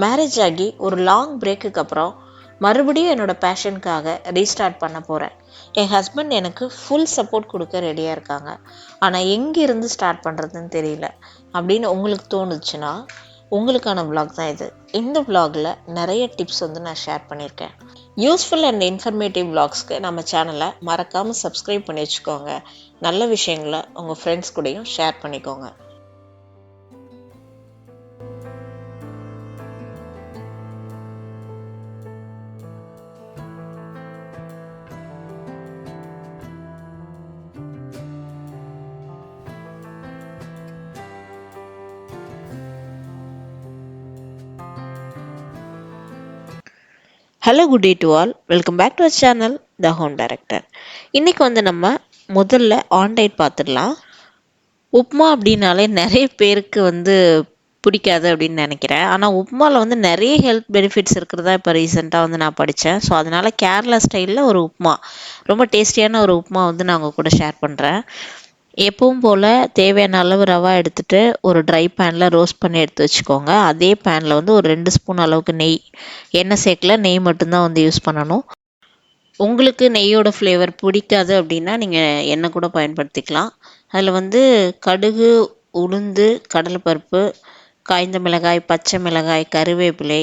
Marriage ஆகி ஒரு long பிரேக்குக்கு அப்புறம் மறுபடியும் என்னோடய பேஷனுக்காக ரீஸ்டார்ட் பண்ண போகிறேன் என் ஹஸ்பண்ட் எனக்கு ஃபுல் சப்போர்ட் கொடுக்க ரெடியாக இருக்காங்க. ஆனால் எங்கேருந்து ஸ்டார்ட் பண்ணுறதுன்னு தெரியல. அப்படின்னு உங்களுக்கு தோணுச்சுன்னா உங்களுக்கான ப்ளாக் தான் இது. இந்த ப்ளாகில் நிறைய டிப்ஸ் வந்து நான் ஷேர் பண்ணியிருக்கேன். யூஸ்ஃபுல் அண்ட் இன்ஃபர்மேட்டிவ் ப்ளாக்ஸ்க்கு நம்ம சேனலை மறக்காமல் சப்ஸ்கிரைப் பண்ணி வச்சுக்கோங்க. நல்ல விஷயங்களை உங்கள் ஃப்ரெண்ட்ஸ் கூடயும் ஷேர் பண்ணிக்கோங்க. Hello good day to all welcome back to our channel the home director இன்றைக்கி வந்து நம்ம முதல்ல ஆன்டைட் பார்த்துடலாம். உப்மா அப்படின்னாலே நிறைய பேருக்கு வந்து பிடிக்காது அப்படின்னு நினைக்கிறேன். ஆனால் உப்மாவில் வந்து நிறைய ஹெல்த் பெனிஃபிட்ஸ் இருக்கிறதா இப்போ ரீசெண்டாக வந்து நான் படித்தேன் ஸோ அதனால் கேரளா ஸ்டைலில் ஒரு உப்மா ரொம்ப டேஸ்டியான ஒரு உப்மா வந்து நான் உங்கள் கூட ஷேர் பண்ணுறேன் எப்பவும் போல் தேவையான அளவு ரவா எடுத்துகிட்டு ஒரு ட்ரை பேனில் ரோஸ்ட் பண்ணி எடுத்து வச்சுக்கோங்க. அதே பேனில் வந்து ஒரு ரெண்டு ஸ்பூன் அளவுக்கு நெய் எண்ணெய் சேர்க்கல நெய் மட்டும்தான் வந்து யூஸ் பண்ணணும். உங்களுக்கு நெய்யோட ஃப்ளேவர் பிடிக்காது அப்படின்னா நீங்கள் எண்ணெய் கூட பயன்படுத்திக்கலாம். அதில் வந்து கடுகு உளுந்து கடலைப்பருப்பு காய்ந்த மிளகாய் பச்சை மிளகாய் கருவேப்பிலை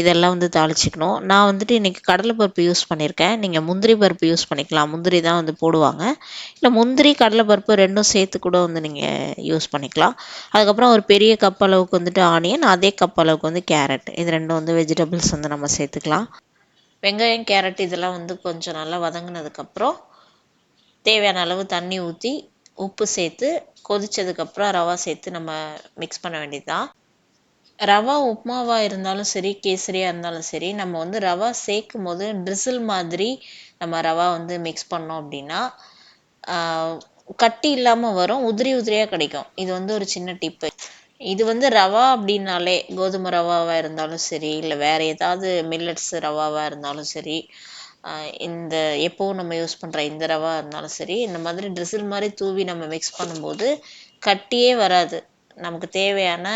இதெல்லாம் வந்து தாளிச்சிக்கணும். நான் வந்துட்டு இன்றைக்கி கடலைப்பருப்பு யூஸ் பண்ணியிருக்கேன். நீங்கள் முந்திரி பருப்பு யூஸ் பண்ணிக்கலாம். முந்திரி தான் வந்து போடுவாங்க. இல்லை முந்திரி கடலைப்பருப்பு ரெண்டும் சேர்த்து கூட வந்து நீங்கள் யூஸ் பண்ணிக்கலாம். அதுக்கப்புறம் ஒரு பெரிய கப் அளவுக்கு வந்துட்டு ஆனியன் அதே கப் அளவுக்கு வந்து கேரட். இது ரெண்டும் வந்து வெஜிடபிள்ஸ் வந்து நம்ம சேர்த்துக்கலாம். வெங்காயம் கேரட் இதெல்லாம் வந்து கொஞ்சம் நல்லா வதங்கினதுக்கப்புறம் தேவையான அளவு தண்ணி ஊற்றி உப்பு சேர்த்து கொதிச்சதுக்கப்புறம் ரவா சேர்த்து நம்ம மிக்ஸ் பண்ண வேண்டியது தான் ரவா உப்மாவாக இருந்தாலும் சரி கேசரியாக இருந்தாலும் சரி நம்ம வந்து ரவா சேர்க்கும் போது ட்ரிசில் மாதிரி நம்ம ரவா வந்து மிக்ஸ் பண்ணோம் அப்படின்னா கட்டி இல்லாமல் வரும் உதிரி உதிரியாக கிடைக்கும். இது வந்து ஒரு சின்ன டிப்பு இது வந்து ரவா அப்படின்னாலே கோதுமை ரவாவாக இருந்தாலும் சரி இல்லை வேறு ஏதாவது மில்லட்ஸ் ரவாவாக இருந்தாலும் சரி இந்த எப்போவும் நம்ம யூஸ் பண்ணுற இந்த ரவா இருந்தாலும் சரி இந்த மாதிரி ட்ரிசில் மாதிரி தூவி நம்ம மிக்ஸ் பண்ணும்போது கட்டியே வராது. நமக்கு தேவையான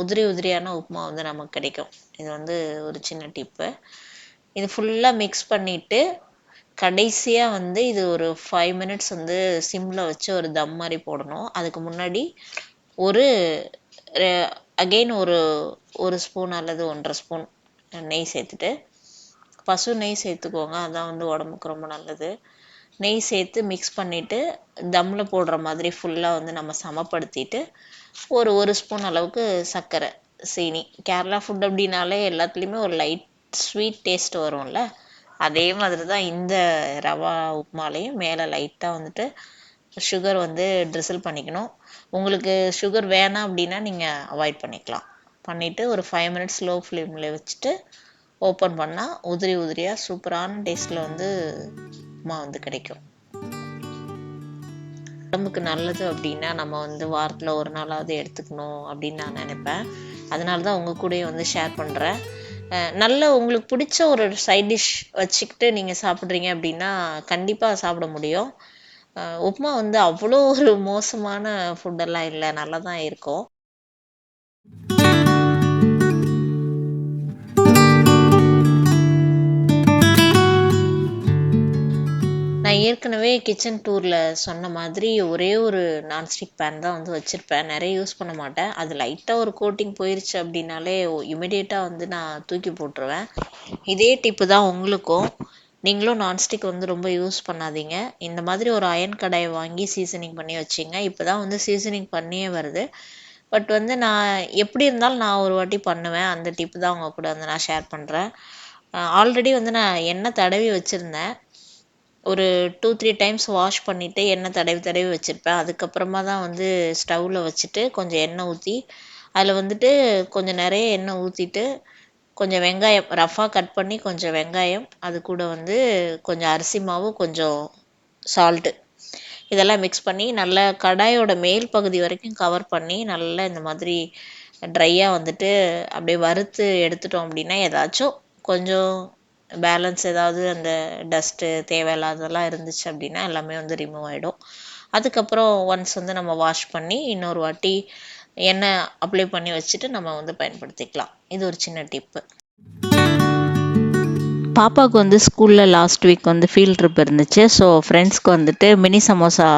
உதிரி உதிரியான உப்புமா வந்து நமக்கு கிடைக்கும். இது வந்து ஒரு சின்ன டிப்பு இது ஃபுல்லாக மிக்ஸ் பண்ணிட்டு கடைசியாக வந்து இது ஒரு ஃபைவ் மினிட்ஸ் வந்து சிம்மில் வச்சு ஒரு தம் மாதிரி போடணும். அதுக்கு முன்னாடி ஒரு அகெயின் ஒரு ஒரு ஸ்பூன் அல்லது ஒன்றரை ஸ்பூன் நெய் சேர்த்துட்டு பசு நெய் சேர்த்துக்கோங்க. அதான் வந்து உடம்புக்கு ரொம்ப நல்லது. நெய் சேர்த்து மிக்ஸ் பண்ணிவிட்டு தம்மில் போடுற மாதிரி ஃபுல்லாக வந்து நம்ம சமப்படுத்திட்டு ஒரு ஒரு ஸ்பூன் அளவுக்கு சர்க்கரை சீனி. கேரளா ஃபுட் அப்படின்னாலே எல்லாத்துலேயுமே ஒரு லைட் ஸ்வீட் டேஸ்ட் வரும்ல? அதே மாதிரி தான் இந்த ரவா உப்புமாலையும் மேலே லைட்டாக வந்துட்டு சுகர் வந்து ட்ரிசில் பண்ணிக்கணும். உங்களுக்கு சுகர் வேணாம் அப்படின்னா நீங்கள் அவாய்ட் பண்ணிக்கலாம். பண்ணிவிட்டு ஒரு ஃபைவ் மினிட்ஸ் லோ ஃப்ளேமில் வச்சுட்டு ஓப்பன் பண்ணால் உதிரி உதிரியாக சூப்பரான டேஸ்ட்டில் வந்து உப்புமா வந்து கிடைக்கும். உடம்புக்கு நல்லது அப்படின்னா நம்ம வந்து வாரத்தில் ஒரு நாளாவது எடுத்துக்கணும் அப்படின்னு நான் நினைப்பேன். அதனால தான் உங்கள் கூடயே வந்து ஷேர் பண்ணுறேன் நல்ல உங்களுக்கு பிடிச்ச ஒரு சைட் டிஷ் வச்சுக்கிட்டு நீங்கள் சாப்பிட்றீங்க அப்படின்னா கண்டிப்பாக சாப்பிட முடியும். உப்புமா வந்து அவ்வளோ ஒரு மோசமான ஃபுட்டெல்லாம் இல்லை. நல்லா தான் இருக்கும். நான் ஏற்கனவே கிச்சன் டூரில் சொன்ன மாதிரி ஒரே ஒரு நான்ஸ்டிக் பேன் தான் வந்து வச்சுருப்பேன். நிறைய யூஸ் பண்ண மாட்டேன். அது லைட்டாக ஒரு கோட்டிங் போயிருச்சு அப்படின்னாலே இமிடியேட்டாக வந்து நான் தூக்கி போட்டுருவேன். இதே டிப்பு தான் உங்களுக்கும். நீங்களும் நான்ஸ்டிக் வந்து ரொம்ப யூஸ் பண்ணாதீங்க. இந்த மாதிரி ஒரு அயன் கடாயை வாங்கி சீசனிங் பண்ணி வச்சிங்க. இப்போ தான் வந்து சீசனிங் பண்ணியே வருது. பட் வந்து நான் எப்படி இருந்தாலும் நான் ஒரு வாட்டி பண்ணுவேன். அந்த டிப்பு தான் உங்கள் கூட வந்து நான் ஷேர் பண்ணுறேன் ஆல்ரெடி வந்து நான் எண்ணெய் தடவி வச்சுருந்தேன். ஒரு டூ த்ரீ டைம்ஸ் வாஷ் பண்ணிவிட்டு எண்ணெய் தடவி தடவி வச்சுருப்பேன். அதுக்கப்புறமா தான் வந்து ஸ்டவ்வில் வச்சுட்டு கொஞ்சம் எண்ணெய் ஊற்றி அதில் வந்துட்டு கொஞ்சம் நிறைய எண்ணெய் ஊற்றிட்டு கொஞ்சம் வெங்காயம் ரஃபாக கட் பண்ணி கொஞ்சம் வெங்காயம் அது கூட வந்து கொஞ்சம் அரிசி மாவு கொஞ்சம் சால்ட்டு இதெல்லாம் மிக்ஸ் பண்ணி நல்லா கடாயோட மேல் பகுதி வரைக்கும் கவர் பண்ணி நல்லா இந்த மாதிரி ட்ரையாக வந்துட்டு அப்படியே வறுத்து எடுத்துட்டோம் அப்படின்னா ஏதாச்சும் கொஞ்சம் பேலன்ஸ் ஏதாவது அந்த டஸ்ட்டு தேவையில்லாததெல்லாம் இருந்துச்சு அப்படின்னா எல்லாமே வந்து ரிமூவ் ஆகிடும் அதுக்கப்புறம் ஒன்ஸ் வந்து நம்ம வாஷ் பண்ணி இன்னொரு வாட்டி எண்ணெய் அப்ளை பண்ணி வச்சுட்டு நம்ம வந்து பயன்படுத்திக்கலாம். இது ஒரு சின்ன டிப்பு பாப்பாவுக்கு வந்து ஸ்கூலில் லாஸ்ட் வீக் வந்து ஃபீல்ட் ட்ரிப் இருந்துச்சு. ஸோ ஃப்ரெண்ட்ஸ்க்கு வந்துட்டு மினி சமோசா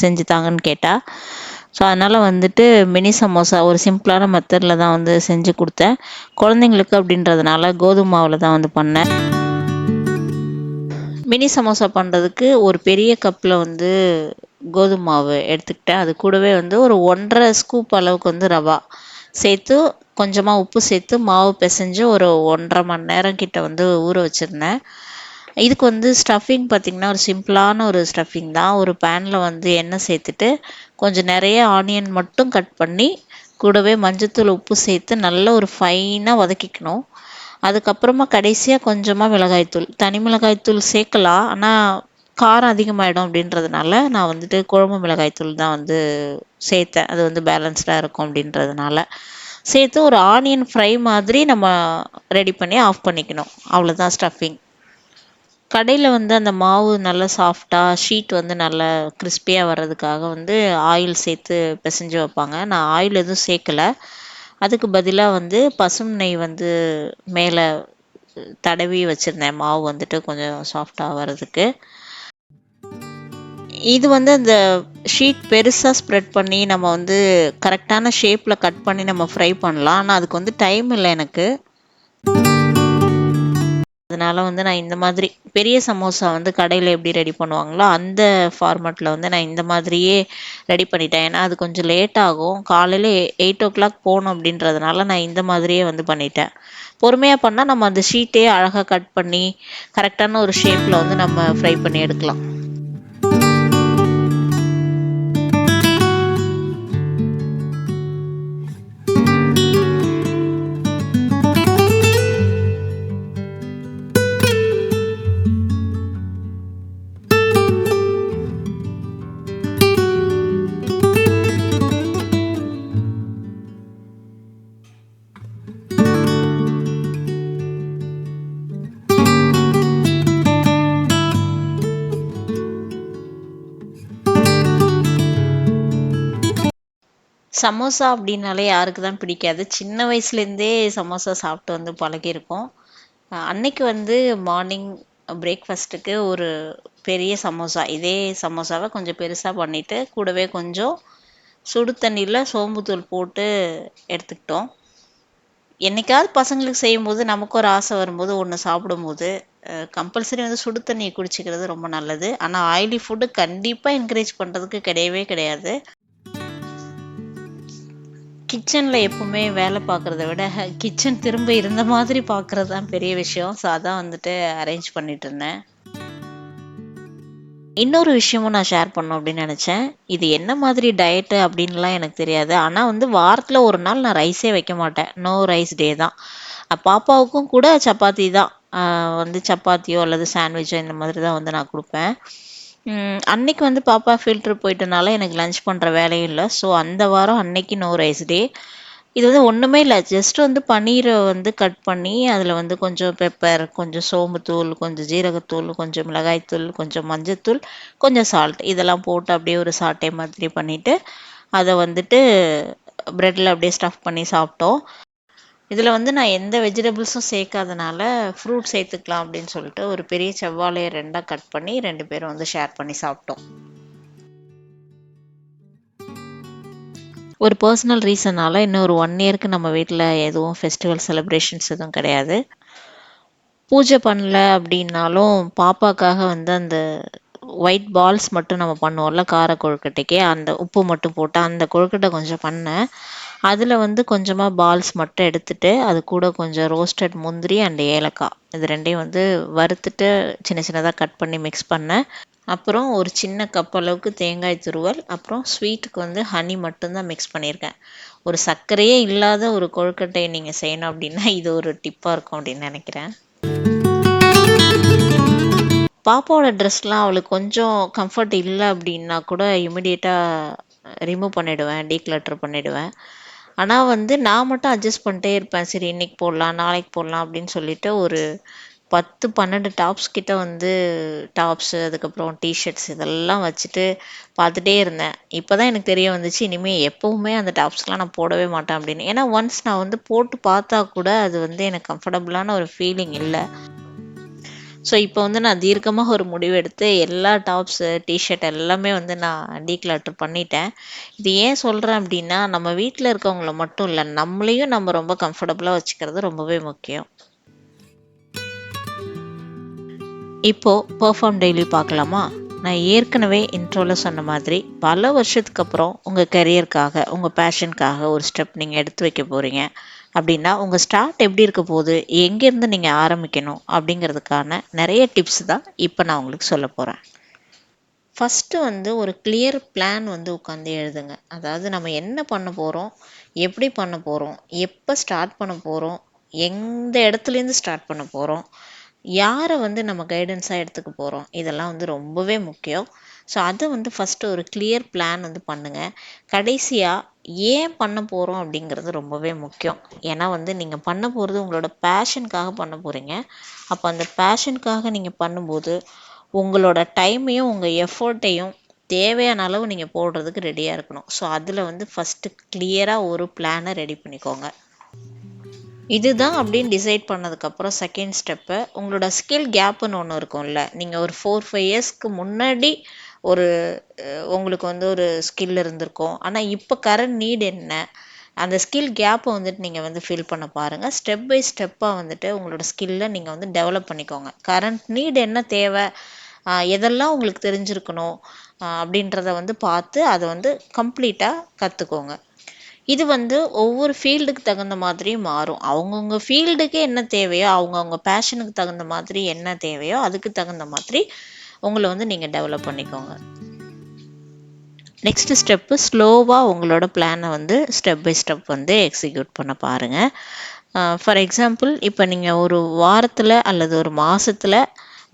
செஞ்சு தாங்கன்னு கேட்டால் ஸோ அதனால் வந்துட்டு மினி சமோசா ஒரு சிம்பிளான மெத்தடில் தான் வந்து செஞ்சு கொடுத்தேன். குழந்தைங்களுக்கு அப்படின்றதுனால கோதுமை மாவில் தான் வந்து பண்ணேன். மினி சமோசா பண்ணுறதுக்கு ஒரு பெரிய கப்பில் வந்து கோதுமை மாவு எடுத்துக்கிட்டேன். அது கூடவே வந்து ஒரு ஒன்றரை ஸ்கூப் அளவுக்கு வந்து ரவா சேர்த்து கொஞ்சமாக உப்பு சேர்த்து மாவு பிசைஞ்சு ஒரு ஒன்றரை மணி நேரம் கிட்ட வந்து ஊற வச்சுருந்தேன். இதுக்கு வந்து ஸ்டஃபிங் பார்த்திங்கன்னா ஒரு சிம்பிளான ஒரு ஸ்டஃபிங் தான். ஒரு பேனில் வந்து எண்ணெய் சேர்த்துட்டு கொஞ்சம் நிறைய ஆனியன் மட்டும் கட் பண்ணி கூடவே மஞ்சத்தூள் உப்பு சேர்த்து நல்ல ஒரு ஃபைனாக வதக்கிக்கணும். அதுக்கப்புறமா கடைசியாக கொஞ்சமாக மிளகாய்த்தூள். தனி மிளகாய்த்தூள் சேர்க்கலாம். ஆனால் காரம் அதிகமாகிடும் அப்படின்றதுனால நான் வந்துட்டு குழம்பு மிளகாய்த்தூள் தான் வந்து சேர்த்தேன். அது வந்து பேலன்ஸ்டாக இருக்கும் அப்படின்றதுனால. சேர்த்து ஒரு ஆனியன் ஃப்ரை மாதிரி நம்ம ரெடி பண்ணி ஆஃப் பண்ணிக்கணும். அவ்வளோதான் ஸ்டஃபிங் கடையில் வந்து அந்த மாவு நல்லா சாஃப்டாக ஷீட் வந்து நல்லா கிறிஸ்பியாக வர்றதுக்காக வந்து ஆயில் சேர்த்து பிசைஞ்சு வைப்பாங்க. நான் ஆயில் எதுவும் சேர்க்கலை. அதுக்கு பதிலாக வந்து பசும் நெய் வந்து மேலே தடவி வச்சுருந்தேன். மாவு வந்துட்டு கொஞ்சம் சாஃப்டாக வர்றதுக்கு. இது வந்து அந்த ஷீட் பெருசாக ஸ்ப்ரெட் பண்ணி நம்ம வந்து கரெக்டான ஷேப்பில் கட் பண்ணி நம்ம ஃப்ரை பண்ணலாம். ஆனால் அதுக்கு வந்து டைம் இல்லை எனக்கு. அதனால் வந்து நான் இந்த மாதிரி பெரிய சமோசா வந்து கடையில் எப்படி ரெடி பண்ணுவாங்களோ அந்த ஃபார்மேட்டில் வந்து நான் இந்த மாதிரியே ரெடி பண்ணிட்டேன். ஏன்னா அது கொஞ்சம் லேட் ஆகும். காலையில் எயிட் ஓ கிளாக் போகணும் அப்படின்றதுனால நான் இந்த மாதிரியே வந்து பண்ணிட்டேன். பொறுமையாக பண்ணால் நம்ம அந்த ஷீட்டே அழகாக கட் பண்ணி கரெக்டான ஒரு ஷேப்பில் வந்து நம்ம ஃப்ரை பண்ணி எடுக்கலாம். சமோசா அப்படின்னாலே யாருக்கு தான் பிடிக்காது. சின்ன வயசுலேருந்தே சமோசா சாப்பிட்டு வந்து பழகியிருக்கோம். அன்னைக்கு வந்து மார்னிங் பிரேக்ஃபாஸ்ட்டுக்கு ஒரு பெரிய சமோசா. இதே சமோசாவை கொஞ்சம் பெருசாக பண்ணிவிட்டு கூடவே கொஞ்சம் சுடு தண்ணியில் சோம்புத்தூள் போட்டு எடுத்துக்கிட்டோம். என்னைக்காவது பசங்களுக்கு செய்யும்போது நமக்கு ஒரு ஆசை வரும்போது ஒன்று சாப்பிடும்போது கம்பல்சரி வந்து சுடு தண்ணியை குடிச்சிக்கிறது ரொம்ப நல்லது. ஆனால் ஆயிலி ஃபுட்டு கண்டிப்பாக என்கரேஜ் பண்ணுறதுக்கு கிடையவே கிடையாது. கிச்சனில் எப்பவுமே வேலை பார்க்குறத விட கிச்சன் திரும்ப இருந்த மாதிரி பார்க்குறது தான் பெரிய விஷயம். ஸோ அதான் வந்துட்டு அரேஞ்ச் பண்ணிட்டு இருந்தேன். இன்னொரு விஷயமும் நான் ஷேர் பண்ணோம் அப்படின்னு நினச்சேன். இது என்ன மாதிரி டயட்டு அப்படின்லாம் எனக்கு தெரியாது. ஆனால் வந்து வாரத்தில் ஒரு நாள் நான் ரைஸே வைக்க மாட்டேன். நோ ரைஸ் டே தான். பாப்பாவுக்கும் கூட சப்பாத்தி தான். வந்து சப்பாத்தியோ அல்லது சாண்ட்விச்சோ இந்த மாதிரி தான் வந்து நான் கொடுப்பேன். அன்னைக்கு வந்து பாப்பா ஃபில்ட்ரு போயிட்டனால எனக்கு லஞ்ச் பண்ணுற வேலையும் இல்லை. ஸோ அந்த வாரம் அன்னைக்கு நோ ரைஸ் டே இது வந்து ஒன்றுமே இல்லை. ஜஸ்ட் வந்து பன்னீரை வந்து கட் பண்ணி அதில் வந்து கொஞ்சம் பெப்பர் கொஞ்சம் சோம்புத்தூள் கொஞ்சம் ஜீரகத்தூள் கொஞ்சம் மிளகாய்த்தூள் கொஞ்சம் மஞ்சத்தூள் கொஞ்சம் சால்ட் இதெல்லாம் போட்டு அப்படியே ஒரு சாட்டை மாதிரி பண்ணிவிட்டு அதை வந்துட்டு ப்ரெட்டில் அப்படியே ஸ்டஃப் பண்ணி சாப்பிட்டோம். இதில் வந்து நான் எந்த வெஜிடபிள்ஸும் சேர்க்காதனால ஃப்ரூட் சேர்த்துக்கலாம் அப்படின்னு சொல்லிட்டு ஒரு பெரிய செவ்வாழையை ரெண்டாக கட் பண்ணி ரெண்டு பேரும் வந்து ஷேர் பண்ணி சாப்பிட்டோம். ஒரு பர்சனல் ரீசனால் இன்னும் ஒரு ஒன் இயருக்கு நம்ம வீட்டில் எதுவும் ஃபெஸ்டிவல் செலிப்ரேஷன்ஸ் எதுவும் கிடையாது. பூஜை பண்ணல அப்படின்னாலும் பாப்பாக்காக வந்து அந்த ஒயிட் பால்ஸ் மட்டும் நம்ம பண்ணுவோம்ல கார கொழுக்கட்டைக்கு. அந்த உப்பு மட்டும் போட்டு அந்த கொழுக்கட்டை கொஞ்சம் பண்ணேன். அதில் வந்து கொஞ்சமாக பால்ஸ் மட்டும் எடுத்துட்டு அது கூட கொஞ்சம் ரோஸ்டட் முந்திரி அண்ட் ஏலக்காய். இது ரெண்டையும் வந்து வறுத்துட்டு சின்ன சின்னதாக கட் பண்ணி மிக்ஸ் பண்ணேன் அப்புறம் ஒரு சின்ன கப் அளவுக்கு தேங்காய் துருவல். அப்புறம் ஸ்வீட்டுக்கு வந்து ஹனி மட்டும்தான் மிக்ஸ் பண்ணியிருக்கேன். ஒரு சர்க்கரையே இல்லாத ஒரு கொழுக்கட்டையை நீங்கள் செய்யணும் அப்படின்னா இது ஒரு டிப்பாக இருக்கும் அப்படின்னு நினைக்கிறேன். பாப்பாவோட ட்ரெஸ்லாம் அவளுக்கு கொஞ்சம் கம்ஃபர்ட் இல்லை அப்படின்னா கூட இமிடியேட்டாக ரிமூவ் பண்ணிவிடுவேன் டீக்ளட்டர் பண்ணிவிடுவேன் ஆனால் வந்து நான் மட்டும் அட்ஜஸ்ட் பண்ணிட்டே இருப்பேன். சரி இன்றைக்கி போடலாம் நாளைக்கு போடலாம் அப்படின்னு சொல்லிட்டு ஒரு பத்து பன்னெண்டு டாப்ஸ் கிட்ட வந்து டாப்ஸு அதுக்கப்புறம் டிஷர்ட்ஸ் இதெல்லாம் வச்சுட்டு பார்த்துட்டே இருந்தேன். இப்போ தான் எனக்கு தெரிய வந்துச்சு இனிமேல் எப்போவுமே அந்த டாப்ஸ்லாம் நான் போடவே மாட்டேன் அப்படின்னு. ஏன்னா ஒன்ஸ் நான் வந்து போட்டு பார்த்தா கூட அது வந்து எனக்கு கம்ஃபர்டபுளான ஒரு ஃபீலிங் இல்லை. ஸோ இப்போ வந்து நான் தீர்க்கமாக ஒரு முடிவு எடுத்து எல்லா டாப்ஸு டிஷர்ட் எல்லாமே வந்து நான் டீக்ளாட்டர் பண்ணிட்டேன். இது ஏன் சொல்கிறேன் அப்படின்னா நம்ம வீட்டில் இருக்கவங்கள மட்டும் இல்லை நம்மளையும் நம்ம ரொம்ப கம்ஃபர்டபுளாக வச்சுக்கிறது ரொம்பவே முக்கியம். இப்போது பர்ஃபார்ம் டெய்லி பார்க்கலாமா? நான் ஏற்கனவே இன்ட்ரோவில் சொன்ன மாதிரி பல வருஷத்துக்கு அப்புறம் உங்கள் கரியருக்காக உங்கள் பேஷனுக்காக ஒரு ஸ்டெப் நீங்கள் எடுத்து வைக்க போகிறீங்க அப்படின்னா உங்கள் ஸ்டார்ட் எப்படி இருக்க போகுது எங்கேருந்து நீங்கள் ஆரம்பிக்கணும் அப்படிங்கிறதுக்கான நிறைய டிப்ஸ் தான் இப்போ நான் உங்களுக்கு சொல்ல போகிறேன் ஃபஸ்ட்டு வந்து ஒரு கிளியர் பிளான் வந்து உட்காந்து எழுதுங்க. அதாவது நம்ம என்ன பண்ண போகிறோம் எப்படி பண்ண போகிறோம் எப்போ ஸ்டார்ட் பண்ண போகிறோம் எந்த இடத்துலேருந்து ஸ்டார்ட் பண்ண போகிறோம் யாரை வந்து நம்ம கைடன்ஸாக எடுத்துக்க போகிறோம் இதெல்லாம் வந்து ரொம்பவே முக்கியம். ஸோ அதை வந்து ஃபஸ்ட்டு ஒரு கிளியர் பிளான் வந்து பண்ணுங்கள் கடைசியாக ஏன் பண்ண போகிறோம் அப்படிங்கிறது ரொம்பவே முக்கியம். ஏன்னா வந்து நீங்கள் பண்ண போகிறது உங்களோட பேஷனுக்காக பண்ண போகிறீங்க அப்போ அந்த பேஷனுக்காக நீங்கள் பண்ணும்போது உங்களோட டைமையும் உங்கள் எஃபர்ட்டையும் தேவையான அளவு நீங்கள் போடுறதுக்கு ரெடியாக இருக்கணும். ஸோ அதில் வந்து ஃபஸ்ட்டு கிளியராக ஒரு பிளானை ரெடி பண்ணிக்கோங்க. இதுதான் அப்படின்னு டிசைட் பண்ணதுக்கப்புறம் செகண்ட் ஸ்டெப்பு உங்களோட ஸ்கில் கேப்புன்னு ஒன்று இருக்கும்ல. நீங்கள் ஒரு ஃபோர் ஃபைவ் இயர்ஸ்க்கு முன்னாடி ஒரு உங்களுக்கு வந்து ஒரு ஸ்கில் இருந்திருக்கும். ஆனால் இப்போ கரண்ட் நீட் என்ன? அந்த ஸ்கில் கேப்பை வந்துட்டு நீங்கள் வந்து ஃபில் பண்ண பாருங்கள் ஸ்டெப் பை ஸ்டெப்பாக வந்துட்டு உங்களோட ஸ்கில்லை நீங்கள் வந்து டெவலப் பண்ணிக்கோங்க. கரண்ட் நீட் என்ன தேவை? எதெல்லாம் உங்களுக்கு தெரிஞ்சிருக்கணும்? அப்படின்றத வந்து பார்த்து அதை வந்து கம்ப்ளீட்டாக கற்றுக்கோங்க இது வந்து ஒவ்வொரு ஃபீல்டுக்கு தகுந்த மாதிரி மாறும். அவங்கவுங்க ஃபீல்டுக்கு என்ன தேவையோ அவங்கவுங்க பேஷனுக்கு தகுந்த மாதிரி என்ன தேவையோ அதுக்கு தகுந்த மாதிரி உங்களை வந்து நீங்கள் டெவலப் பண்ணிக்கோங்க. நெக்ஸ்ட் ஸ்டெப்பு ஸ்லோவாக உங்களோட பிளானை வந்து ஸ்டெப் பை ஸ்டெப் வந்து எக்ஸிக்யூட் பண்ண பாருங்கள் ஃபார் எக்ஸாம்பிள் இப்போ நீங்கள் ஒரு வாரத்தில் அல்லது ஒரு மாதத்தில்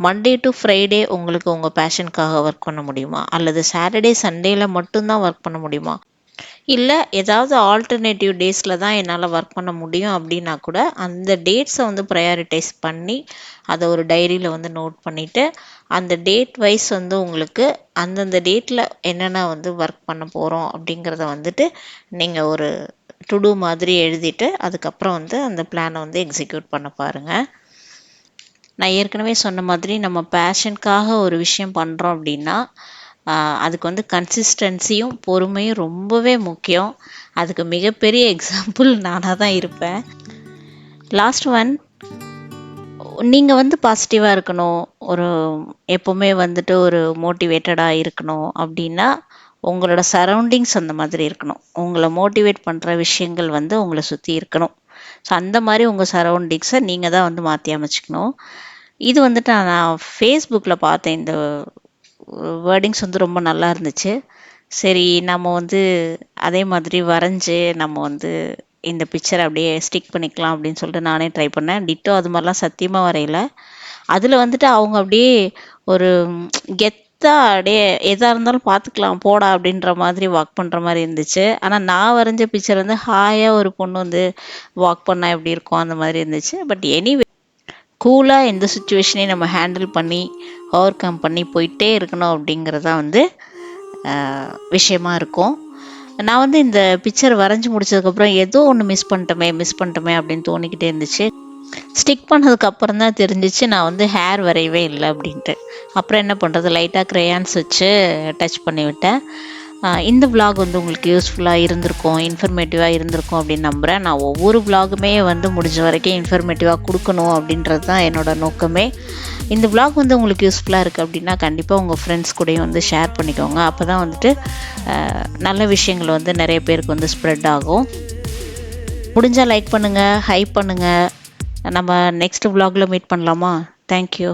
மண்டே டு ஃப்ரைடே உங்களுக்கு உங்கள் பேஷனுக்காக ஒர்க் பண்ண முடியுமா? அல்லது சாட்டர்டே சண்டேயில் மட்டும்தான் ஒர்க் பண்ண முடியுமா? இல்லை ஏதாவது ஆல்டர்னேட்டிவ் டேஸில் தான் என்னால் ஒர்க் பண்ண முடியும் அப்படின்னா கூட அந்த டேட்ஸை வந்து ப்ரையாரிட்டைஸ் பண்ணி அதை ஒரு டைரியில் வந்து நோட் பண்ணிவிட்டு அந்த டேட் வைஸ் வந்து உங்களுக்கு அந்தந்த டேட்டில் என்னென்ன வந்து ஒர்க் பண்ண போகிறோம் அப்படிங்கிறத வந்துட்டு நீங்கள் ஒரு டு மாதிரி எழுதிட்டு அதுக்கப்புறம் வந்து அந்த பிளானை வந்து எக்ஸிக்யூட் பண்ண பாருங்கள் நான் ஏற்கனவே சொன்ன மாதிரி நம்ம பேஷனுக்காக ஒரு விஷயம் பண்ணுறோம் அப்படின்னா அதுக்கு வந்து கன்சிஸ்டன்சியும் பொறுமையும் ரொம்பவே முக்கியம். அதுக்கு மிகப்பெரிய எக்ஸாம்பிள் நானாக தான் இருப்பேன். லாஸ்ட் ஒன் நீங்கள் வந்து பாசிட்டிவாக இருக்கணும். ஒரு எப்போவுமே வந்துட்டு ஒரு மோட்டிவேட்டடாக இருக்கணும் அப்படின்னா உங்களோட சரௌண்டிங்ஸ் அந்த மாதிரி இருக்கணும். உங்களை மோட்டிவேட் பண்ணுற விஷயங்கள் வந்து உங்களை சுற்றி இருக்கணும். ஸோ அந்த மாதிரி உங்கள் சரௌண்டிங்ஸை நீங்கள் தான் வந்து மாற்றி அமைச்சிக்கணும். இது வந்துட்டு நான் ஃபேஸ்புக்கில் பார்த்தேன். இந்த வேர்டிங்ஸ் வந்து ரொம்ப நல்லா இருந்துச்சு. சரி நம்ம வந்து அதே மாதிரி வரைஞ்சி நம்ம வந்து இந்த பிக்சரை அப்படியே ஸ்டிக் பண்ணிக்கலாம் அப்படின்னு சொல்லிட்டு நானே ட்ரை பண்ணேன். டிட்டோ அது மாதிரிலாம் சத்தியமாக வரையல. அதில் வந்துட்டு அவங்க அப்படியே ஒரு கெத்தாக அப்படியே எதாக இருந்தாலும் பார்த்துக்கலாம் போடா அப்படின்ற மாதிரி வாக் பண்ணுற மாதிரி இருந்துச்சு. ஆனால் நான் வரைஞ்ச பிக்சர் வந்து ஹாயாக ஒரு பொண்ணு வந்து வாக் பண்ணால் எப்படி இருக்கும் அந்த மாதிரி இருந்துச்சு. பட் எனி கூலாக எந்த சுச்சுவேஷனையும் நம்ம ஹேண்டில் பண்ணி ஓவர் கம் பண்ணி போயிட்டே இருக்கணும் அப்படிங்கிறது வந்து விஷயமா இருக்கும். நான் வந்து இந்த பிக்சர் வரைஞ்சி முடிச்சதுக்கப்புறம் ஏதோ ஒன்று மிஸ் பண்ணிட்டோமே மிஸ் பண்ணிட்டோமே அப்படின்னு தோணிக்கிட்டே இருந்துச்சு. ஸ்டிக் பண்ணதுக்கு அப்புறம் தான் தெரிஞ்சிச்சு நான் வந்து ஹேர் வரையவே இல்லை அப்படின்ட்டு. அப்புறம் என்ன பண்ணுறது லைட்டாக க்ரேயான்ஸ் வச்சு டச் பண்ணி விட்டேன். இந்த விலாக் வந்து உங்களுக்கு யூஸ்ஃபுல்லாக இருந்திருக்கும் இன்ஃபர்மேட்டிவாக இருந்திருக்கும் அப்படின்னு நம்புகிறேன் நான் ஒவ்வொரு விலாகுமே வந்து முடிஞ்ச வரைக்கும் இன்ஃபர்மேட்டிவாக கொடுக்கணும் அப்படின்றது தான் என்னோடய நோக்கமே. இந்த விலாக் வந்து உங்களுக்கு யூஸ்ஃபுல்லாக இருக்குது அப்படின்னா கண்டிப்பாக உங்கள் ஃப்ரெண்ட்ஸ் கூடயும் வந்து ஷேர் பண்ணிக்கோங்க. அப்போ தான் வந்துட்டு நல்ல விஷயங்கள் வந்து நிறைய பேருக்கு வந்து ஸ்ப்ரெட் ஆகும். முடிஞ்சால் லைக் பண்ணுங்கள் ஹைப் பண்ணுங்கள் நம்ம நெக்ஸ்ட் விலாகில் மீட் பண்ணலாமா? Thank you